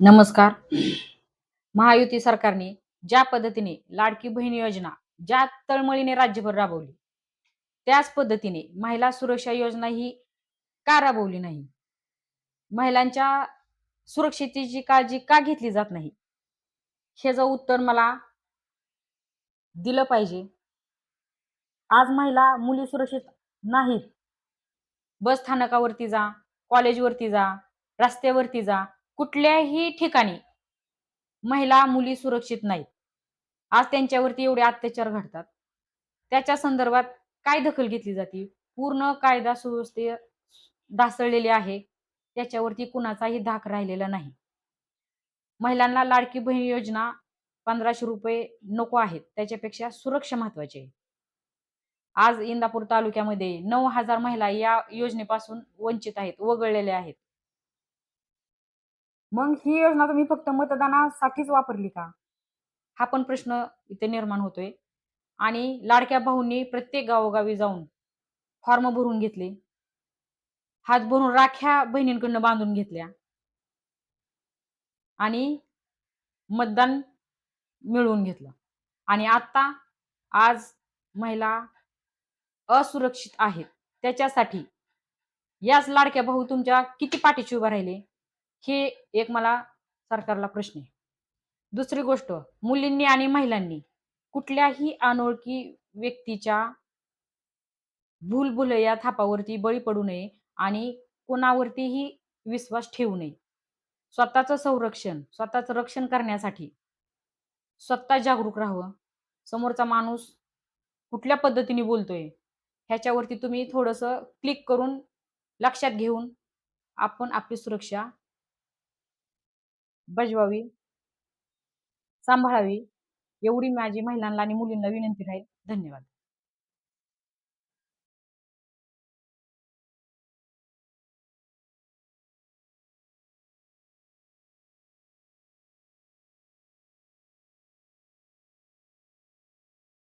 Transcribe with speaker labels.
Speaker 1: नमस्कार. महायुती सरकारने ज्या पद्धतीने लाडकी बहीण योजना ज्या तळमळीने राज्यभर राबवली त्याच पद्धतीने महिला सुरक्षा योजना ही का राबवली नाही? महिलांच्या सुरक्षितेची काळजी का घेतली जात नाही? ह्याचं उत्तर मला दिलं पाहिजे. आज महिला मुली सुरक्षित नाहीत. बस स्थानकावरती जा कॉलेजवरती जा रस्त्यावरती जा कुठल्याही ठिकाणी महिला मुली सुरक्षित नाहीत. आज त्यांच्यावरती एवढे अत्याचार घडतात. त्याच्या संदर्भात काय दखल घेतली जाते? पूर्ण कायदा सुव्यवस्थे ढासळलेली आहे. त्याच्यावरती कुणाचाही धाक राहिलेला नाही. महिलांना लाडकी बहीण योजना पंधराशे रुपये नको आहेत. त्याच्यापेक्षा सुरक्षा महत्वाची आहे. आज इंदापूर तालुक्यामध्ये नऊ हजार महिला या योजनेपासून वंचित आहेत वगळलेल्या आहेत. मग ही योजना तुम्ही फक्त मतदानासाठीच वापरली का? हा पण प्रश्न इथे निर्माण होतोय. आणि लाडक्या भाऊंनी प्रत्येक गावोगावी जाऊन फॉर्म भरून घेतले. हात भरून राख्या बहिणींकडनं बांधून घेतल्या. आणि मतदान मिळवून घेतलं. आणि आता आज महिला असुरक्षित आहेत. त्याच्यासाठी याच लाडक्या भाऊ तुमच्या किती पाठीशी उभा राहिले? हे एक मला सरकारला प्रश्न आहे. दुसरी गोष्ट मुलींनी आणि महिलांनी कुठल्याही अनोळखी व्यक्तीच्या भूलभुल या थापावरती बळी पडू नये आणि कोणावरतीही विश्वास ठेवू नये. स्वतःचं संरक्षण स्वतःचं रक्षण करण्यासाठी स्वतः जागरूक राहावं. समोरचा माणूस कुठल्या पद्धतीने बोलतोय ह्याच्यावरती तुम्ही थोडंसं क्लिक करून लक्षात घेऊन आपण आपली सुरक्षा बजवावी सांभाळावी एवढी माझी महिलांना आणि मुलींना विनंती राहील. धन्यवाद.